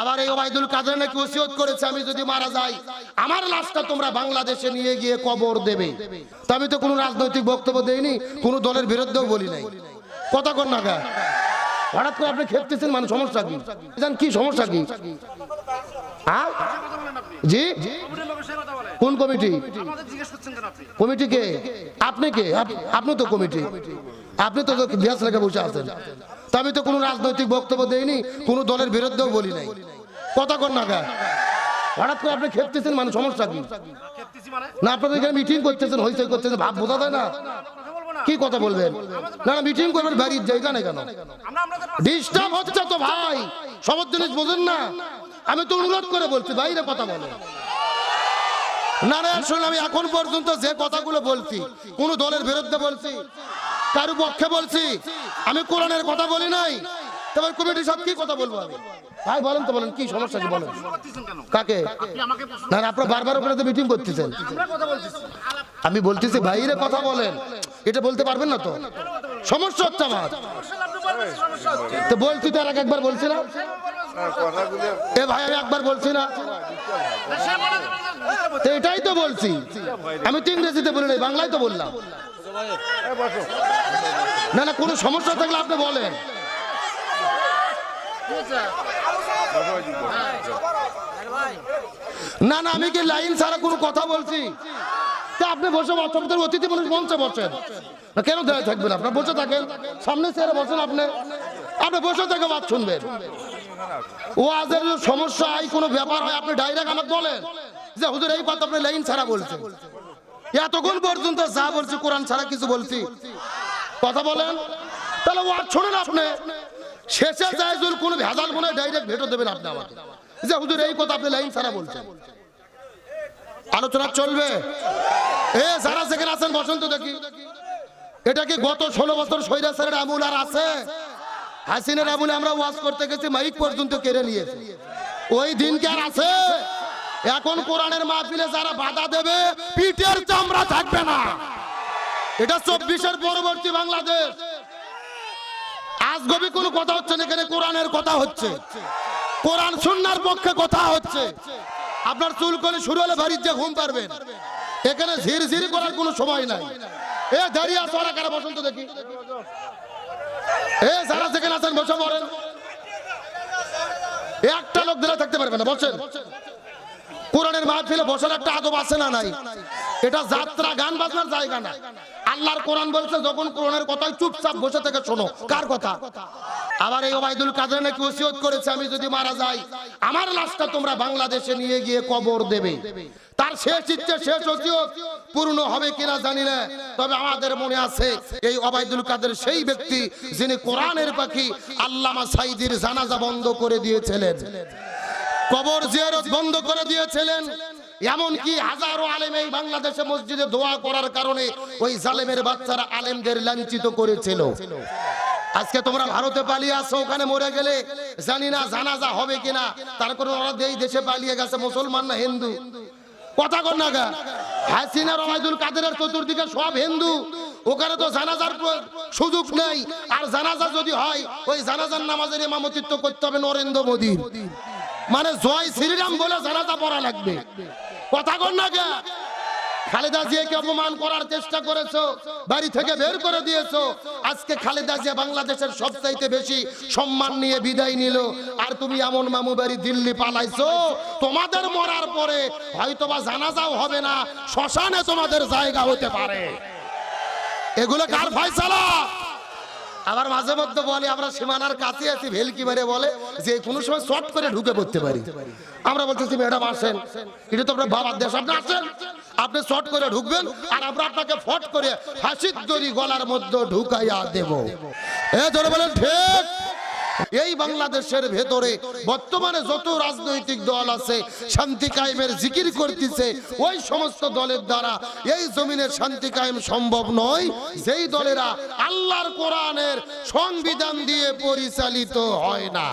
আবার এই ওবায়দুল কাদের নাকি ওসিয়ত করেছে, আমি যদি মারা যাই, আমার লাশটা তোমরা বাংলাদেশে নিয়ে গিয়ে কবর দেবে। তা আমি তো কোনো রাজনৈতিক বক্তব্য দেইনি, কোনো দলের বিরুদ্ধেও বলি নাই। কথা কর না হঠাৎ করে আপনি খেপতেছেন মানে সমস্যা কি? জান, কি সমস্যা কি? হ্যাঁ? জি? কোন কমিটি? কমিটি কে? আপনি কে? আপনি তো কমিটি। আপনি তো ইতিহাস লেখা বসে আছেন। আমি তো কোনো রাজনৈতিক বক্তব্য দেইনি, কোনো দলের বিরুদ্ধেও বলি নাই। কথা কর না হঠাৎ করে আপনি খেপতেছেন মানে সমস্যা কি? না আপনাদের এখানে মিটিং করতেছেন হইচই করতেছেন ভাব বোঝা যায় না। কি কথা বলবেন? না না মিটিং করবেন বাড়ির জায়গা নেই কেন? ডিস্টার্ব হচ্ছে তো ভাই। সব জিনিস বোঝেন না। আমি তো অনুরোধ করে বলছি বাইরে কথা বলে না না আসলে আমি এখন পর্যন্ত যে কথাগুলো বলছি কোন দলের বিরুদ্ধে বলছি কারও পক্ষে বলছি আমি কোরআনের কথা বলি নাই। তবে কমিটি সব কি কথা বলব আমি? ভাই বলেন তো বলেন কি সমস্যা কি বলেন। কাকে? না না আপনারা বারবার ওখানে তো মিটিং করতেছেন। আমি বলতেছি ভাইরে কথা বলেন। এটা বলতে পারবেন না তো? সমস্যা হচ্ছে আমার। তো বলছি তো আর একবার বলছি না। এ ভাই আমি একবার বলছি না। তো এটাই তো বলছি। আমি তো ইংরেজিতে বলি নাই বাংলায় তো বললাম। না না কোনো সমস্যা থাকলে আপনি বলেন। না না, আমি কি লাইন ছাড়া কোনো কথা বলছি? তা আপনি বসে বছর অতিথি মানুষ মঞ্চে বসেন। কেন দেয় থাকবেন আপনার? বসে থাকেন। সামনে চেয়ারে বসেন আপনি। আপনি বসে থেকে বাদ শুনবেন। ও আজের সমস্যা আই কোনো ব্যাপার হয়, আপনি ডাইরেক্ট আমাকে বলেন যে, হুজুর, এই কথা আপনি লাইন ছাড়া বলছেন। এতক্ষণ পর্যন্ত যা বলছি, কোরআন ছাড়া কিছু বলছি। কথা বলেন। তাহলে ও ওয়াজ শোনেন আপনি। শেষে যদি কোনো ভেজাল মনে ডাইরেক্ট ভেটো দেবেন আপনি আমাকে। যে হুজুর এই কথা আপনি লাইন ছাড়া বলছেন। আলোচনা চলবে। এ, যারা যেখানে আছেন, বসন্ত দেখি। এটা কি গত ষোলো বছর সৈরা সৈরাসের আমুল আর আছে? হাসিনের আমুলে আমরা ওয়াজ করতে গেছি, মাইক পর্যন্ত কেড়ে নিয়েছি। ওই দিন কি আর আছে? এখন কোরআনের মাহফিলে যারা বাধা দেবে, পিঠের চামড়া থাকবে না। এটা চব্বিশের পরবর্তী বাংলাদেশ। আজ গবি কোনো কথা হচ্ছে না, এখানে কোরআনের কথা হচ্ছে। কোরআন সুন্নার পক্ষে কথা হচ্ছে। আপনার চুল করে শুরু হলে বাড়ির যে ঘুম পারবেন এখানে ঝির ঝির করার কোনো সময় নাই। এ দাঁড়িয়ে আসো ওরা কারা? বসন্ত দেখি। এ যারা যেখানে আছেন, বসে পড়েন। একটা লোক দিলে থাকতে পারবে না, বসেন। কোরআনের মাহফিলে বসার একটা আদব আছে না নাই? এটা যাত্রা, গান বাজনার জায়গা না। আল্লাহর কোরআন বলছে, যখন কোরআনের কথাই চুপচাপ বসে থেকে শোনো। কার কথা? আবার এই ওবায়দুল কাদের নাকি ওসিয়ত করেছে, আমি যদি মারা যাই, আমার লাশটা তোমরা বাংলাদেশে নিয়ে গিয়ে কবর দেবে। তার শেষ ইচ্ছে, শেষ ওসিয়ত পূর্ণ হবে কিনা জানি না, তবে আমাদের মনে আছে, এই ওবায়দুল কাদের সেই ব্যক্তি যিনি কোরআনের পাখি আল্লামা সাইদির জানাজা বন্ধ করে দিয়েছিলেন। কবর জিয়ারত বন্ধ করে দিয়েছিলেন। এমনকি হাজারো আলেম এই বাংলাদেশে মসজিদে দোয়া করার কারণে ওই জালেমের বাচ্চারা আলেমদের লাঞ্ছিত করেছিল। আজকে তোমরা ভারতে পালিয়ে আসো, ওখানে মরে গেলে জানি না জানাজা হবে কিনা। তার ওরা এই দেশে পালিয়ে গেছে, মুসলমান না হিন্দু? কথা কর না গা। হাসিনা চতুর্দিকে সব হিন্দু। ওখানে তো জানাজার সুযোগ নেই। আর জানাজা যদি হয়, ওই জানাজার নামাজের ইমামতিত্ব করতে হবে নরেন্দ্র মোদীর। মানে জয় শ্রীরাম বলে জানাজা পড়া লাগবে। কথা কর না কে? খালেদা জিয়াকে অপমান করার চেষ্টা করেছ, বাড়ি থেকে বের করে দিয়েছ। আজকে খালেদা জিয়া বাংলাদেশের সবচাইতে বেশি সম্মান নিয়ে বিদায় নিল। আর তুমি এমন মামু বাড়ি দিল্লি পালাইছো, তোমাদের মরার পরে হয়তোবা জানাজাও হবে না, শ্মশানে তোমাদের জায়গা হতে পারে। এগুলো কার ফয়সালা? আবার মাঝে মধ্যে বলে, আমরা সীমানার কাছে আছি, ভেলকি মেরে বলে, যে কোনো সময় শর্ট করে ঢুকে পড়তে পারি। আমরা বলতেছি, ম্যাডাম, আসেন। এটা তো আপনার বাবার দেশ। আপনি আসেন। আপনি শর্ট করে ঢুকবেন আর আমরা আপনাকে ফট করে হাসির দড়ি গলার মধ্যে ঢুকাইয়া দেব। এ ধরে বলেন, ঠিক। এই বাংলাদেশের ভেতরে বর্তমানে যত রাজনৈতিক দল আছে, শান্তি কায়েমের জিকির করতেছে, ওই সমস্ত দলের দ্বারা এই জমিনের শান্তি কায়েম সম্ভব নয়, যেই দলেরা আল্লাহর কোরআনের সংবিধান দিয়ে পরিচালিত হয় না।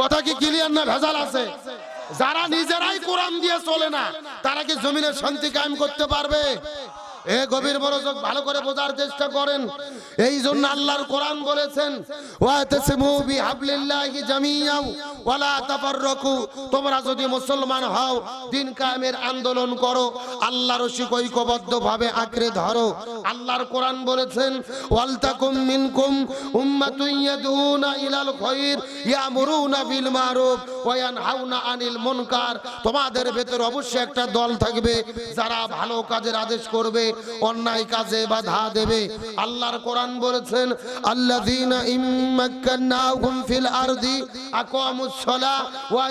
কথা কি ক্লিয়ার না ভেজাল আছে? যারা নিজেরাই কোরআন দিয়ে চলে না, তারা কি জমিনের শান্তি কায়েম করতে পারবে? এ গভীর মনোযোগ ভালো করে বোঝার চেষ্টা করেন। এই জন্য আল্লাহর কোরআন বলেছেন তোমরা যদি মুসলমান হও, দিন কায়েমের আন্দোলন করো, আল্লাহর রশিক ঐক্যবদ্ধভাবে আঁকড়ে ধরো। আল্লাহর কোরআন বলেছেন ওয়ালতাকুম মিনকুম ইলাল বিল আনিল মুনকার। তোমাদের ভেতর অবশ্যই একটা দল থাকবে যারা ভালো কাজের আদেশ করবে অন্যায় কাজে বাধা দেবে। আল্লাহর কোরআন বলেছেন, আল্লাযীনা ফিল আরদি ওয়া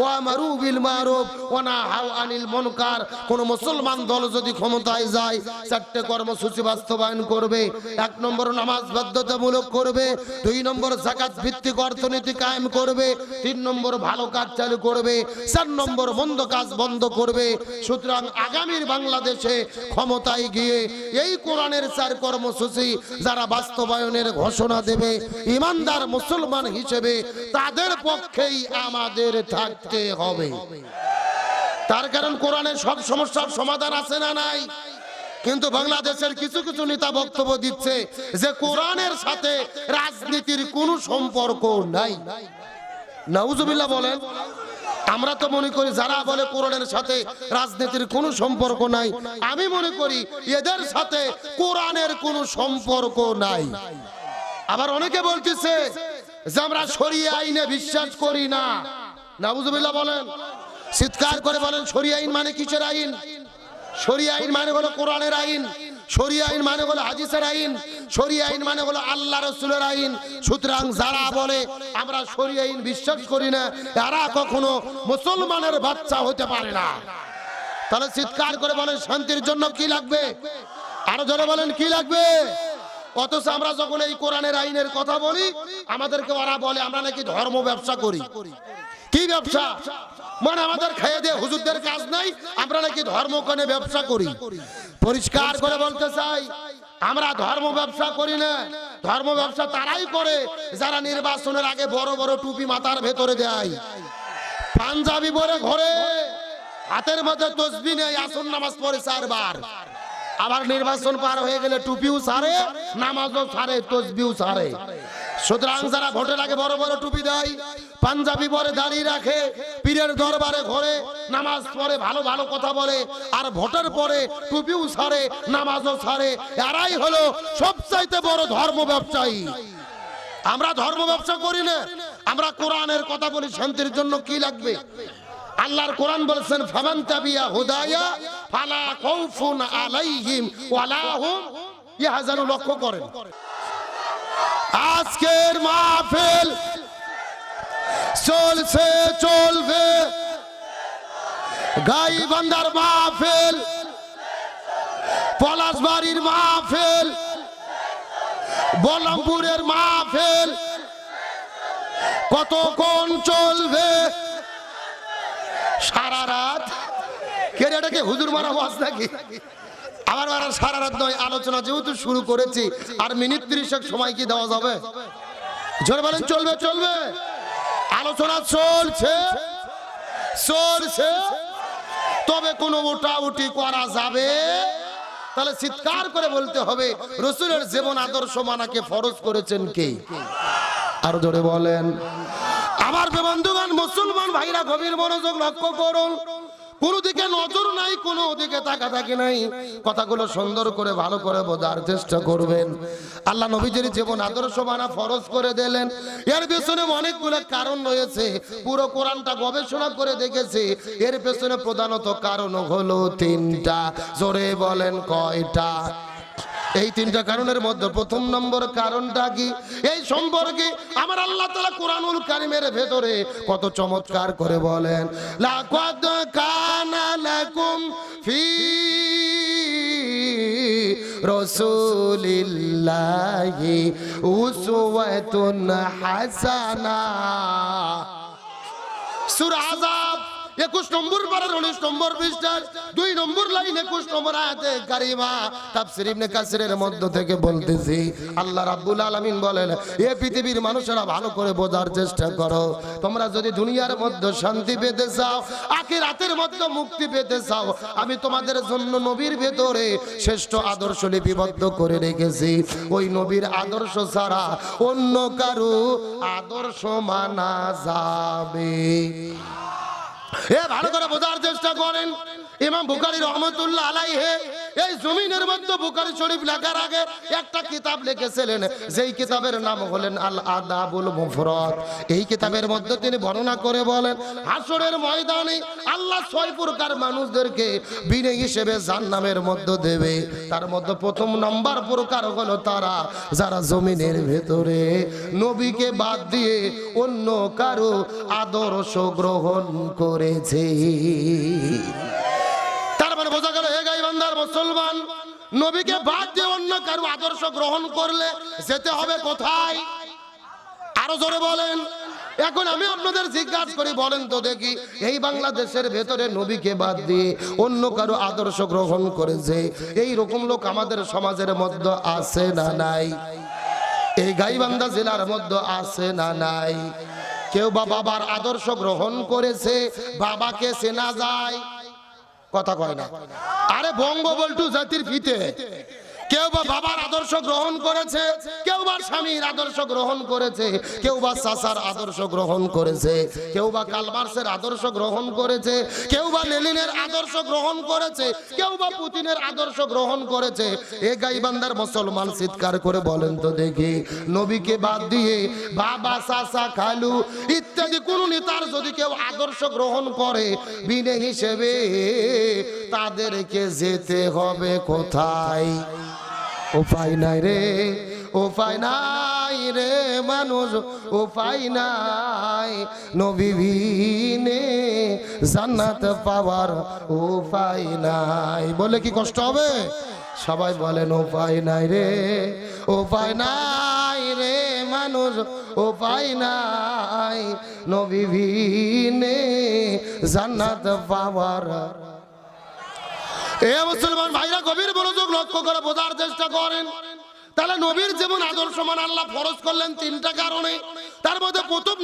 ওয়া বিল মারুফ ওয়া নাহাউ আনিল মুনকার। কোন মুসলমান দল যদি ক্ষমতায় যায় কর্মসূচি বাস্তবায়ন করবে, এক নম্বর নামাজ বাধ্যতামূলক করবে, দুই নম্বর জাকাত ভিত্তিক অর্থনীতি কায়েম করবে, তিন নম্বর ভালো কাজ চালু করবে, চার নম্বর মন্দ কাজ বন্ধ করবে। সুতরাং আগামীর বাংলাদেশে ক্ষমতায় গিয়ে এই কোরআনের চার কর্মসূচি যারা বাস্তবায়নের ঘোষণা দেবে, ইমানদার মুসলমান হিসেবে তাদের পক্ষেই আমাদের থাকতে হবে। তার কারণ কোরআনের সব সমস্যার সমাধান আছে না নাই? কিন্তু বাংলাদেশের কিছু কিছু নেতা বক্তব্য দিচ্ছে যে কোরআনের সাথে রাজনীতির কোনো সম্পর্ক নাই। নাউজুবিল্লাহ বলেন আমরা তো মনে করি যারা বলে কোরআনের সাথে রাজনীতির কোনো সম্পর্ক নাই, আমি মনে করি এদের সাথে কোরআনের কোনো সম্পর্ক নাই। আবার অনেকে বলতেছে যে আমরা সরিয়ে আইনে বিশ্বাস করি না। নাউজুবিল্লাহ বলেন, চিৎকার করে বলেন, সরিয়ে আইন মানে কিসের আইন? শরিয়া আইন মানে হলো কোরআনের আইন। আইন মানে আইন আইন মানে আল্লাহ রসুলের আইন। সুতরাং যারা বলে, আমরা আইন বিশ্বাস করি না তারা কখনো মুসলমানের বাচ্চা হতে পারে না। তাহলে চিৎকার করে বলেন, শান্তির জন্য কি লাগবে? আরও জোরে বলেন, কি লাগবে? অথচ আমরা যখন এই কোরআনের আইনের কথা বলি, আমাদেরকে ওরা বলে, আমরা নাকি ধর্ম ব্যবসা করি। কি ব্যবসা? মানে আমাদের খেয়ে দিয়ে হুজুরদের কাজ নাই, আমরা নাকি ধর্মকনে ব্যবসা করি। পরিষ্কার করে বলতে চাই, আমরা ধর্ম ব্যবসা করি না। ধর্ম ব্যবসা তারাই করে, যারা নির্বাচনের আগে বড় বড় টুপি মাথার ভেতরে দেয়। পাঞ্জাবি পরে ঘরে, হাতের মধ্যে তসবি নেই আসন নামাজ পড়ে চারবার। আবার নির্বাচন পার হয়ে গেলে টুপিও সারে নামাজও সারে তসবিও সারে সুতরাং যারা ভোটের আগে বড় বড় টুপি দেয়, পাঞ্জাবি পরে দাঁড়িয়ে রাখে, পীরের দরবারে ঘরে, নামাজ পড়ে, ভালো ভালো কথা বলে, আর ভোটের পরে টুপিও সারে নামাজও সারে এরাই হলো সবচাইতে বড় ধর্ম ব্যবসায়ী। আমরা ধর্ম ব্যবসা করি না, আমরা কোরআনের কথা বলি, শান্তির জন্য কি লাগবে? আল্লাহর কোরআন বলেছেন, ফামান তাবিয়া হুদায়া, ফালা খাউফুন আলাইহিম ওয়ালা হুম ইয়াহজানু লক্ষ্য করেন। আজকের মাহফিল চলছে চলবে। গাই গাইবান্ধার মাহফিল পলাশবাড়ির মাহফিল বলরামপুরের মাহফিল। কতক্ষণ চলবে? সারা রাত? কে রে, এটা কি হুজুর মারা ওয়াজ নাকি? আমার মারা সারা রাত নয়, আলোচনা যেহেতু শুরু করেছি, আর মিনিট তিরিশেক সময় কি দেওয়া যাবে? জোরে বলেন, চলবে চলবে। আলোচনা চলছে চলছে। তবে কোনো উঠি করা যাবে? তাহলে চিৎকার করে বলতে হবে, রসুলের জীবন আদর্শ মানাকে ফরজ করেছেন কে? আরও জোরে বলেন। আমার বন্ধুগণ, মুসলমান ভাইরা, গভীর মনোযোগ লক্ষ্য করুন। কোনো দিকে নজর নাই, কোনো দিকে তাকা থাকে নাই। কথাগুলো সুন্দর করে, ভালো করে বোঝার চেষ্টা করবেন। আল্লাহ নবীজির জীবন আদর্শ মানা ফরজ করে দিলেন। এর পেছনে অনেকগুলো কারণ রয়েছে। পুরো কোরআনটা গবেষণা করে দেখেছি। এর পেছনে প্রধানত কারণ হলো তিনটা। জোরে বলেন কয়টা? এই তিনটা কারণের মধ্যে প্রথম নম্বর কারণটা কি? এই সম্পর্কে আমার আল্লাহ তালা কোরআনুল কারিমের ভেতরে কত চমৎকার করে বলেন, লাকাদ কানা লাকুম ফি রাসূলিল্লাহি উসওয়াতুন হাসানা। সূরা আযাব। একুশ নম্বর পারার উনিশ নম্বর পৃষ্ঠার দুই নম্বর লাইন একুশ নম্বর আয়াতে কারিমা তাফসির ইবনে কাসিরের মধ্য থেকে বলতেছি, আল্লাহ রাব্বুল আলামিন বলেন, এ পৃথিবীর মানুষেরা ভালো করে বোঝার চেষ্টা করো। তোমরা যদি দুনিয়ার মধ্যে শান্তি পেতে চাও, আখিরাতের মধ্যে মুক্তি পেতে চাও, আমি তোমাদের জন্য নবীর ভেতরে শ্রেষ্ঠ আদর্শ লিপিবদ্ধ করে রেখেছি। ওই নবীর আদর্শ ছাড়া অন্য কারও আদর্শ মানা যাবে। এ ভালো করে বোঝার চেষ্টা করেন। ইমাম বুখারি রহমতুল্লাহ আলাইহে এই জমিনের মধ্যে বুখারী শরীফ লেখার আগে একটা কিতাব লিখেছিলেন, যেই কিতাবের নাম হলেন আল আদাবুল মুফরদ। এই কিতাবের মধ্যে তিনি বর্ণনা করে বলেন, হাসরের ময়দানে আল্লাহ ছয় প্রকার মানুষদেরকে বিনে হিসেবে জান্নামের মধ্যে দেবে। তার মধ্যে প্রথম নাম্বার প্রকার হলো তারা, যারা জমিনের ভেতরে নবীকে বাদ দিয়ে অন্য কারও আদর্শ গ্রহণ করেছে। তার মানে বোঝা গেল হে গাইবান্দার মুসলমান, নবীকে বাদ দিয়ে অন্য কারও আদর্শ গ্রহণ করলে যেতে হবে কোথায়? আরও জোরে বলেন। এখন আমি আপনাদের জিজ্ঞাসা করি, বলেন তো দেখি, এই বাংলাদেশের ভেতরে নবীকে বাদ দিয়ে অন্য কারও আদর্শ গ্রহণ করেছে, এই রকম লোক আমাদের সমাজের মধ্যে আছে না নাই? এই গাইবান্ধা জেলার মধ্যে আছে না নাই? কেউ বা বাবার আদর্শ গ্রহণ করেছে, বাবাকে চেনা যায় কথা কয় না। আরে বঙ্গবল্টু জাতির ফিতে। কেউ বা বাবার আদর্শ গ্রহণ করেছে, কেউ বা স্বামীর আদর্শ গ্রহণ করেছে, কেউ বা চাচার আদর্শ গ্রহণ করেছে, কেউ বা কালমার্সের আদর্শ গ্রহণ করেছে, কেউ বা লেলিনের আদর্শ গ্রহণ করেছে, কেউ বা পুতিনের আদর্শ গ্রহণ করেছে। এ গাইবান্দার মুসলমান চিৎকার করে বলেন তো দেখি, নবীকে বাদ দিয়ে বাবা, চাচা, খালু ইত্যাদি কোন নেতার যদি কেউ আদর্শ গ্রহণ করে, বিনে হিসেবে তাদেরকে যেতে হবে কোথায়? উপায় নাই রে উপায় নাই রে মানুষ উপায় নাই। নবীনে জান্নাত পাওয়ার উপায় নাই। বলে কি কষ্ট হবে? সবাই বলেন উপায় নাই রে উপায় নাই রে মানুষ উপায় নাই। নবীনে জান্নাত পাওয়ার এ মুসলমান ভাইরা, গভীর মনোযোগ লক্ষ্য করে বোঝার চেষ্টা করেন। তাহলে নবীর যেমন আদর্শ মান আল্লাহ ফরজ করলেন তিনটা কারণে। তার মধ্যে প্রথম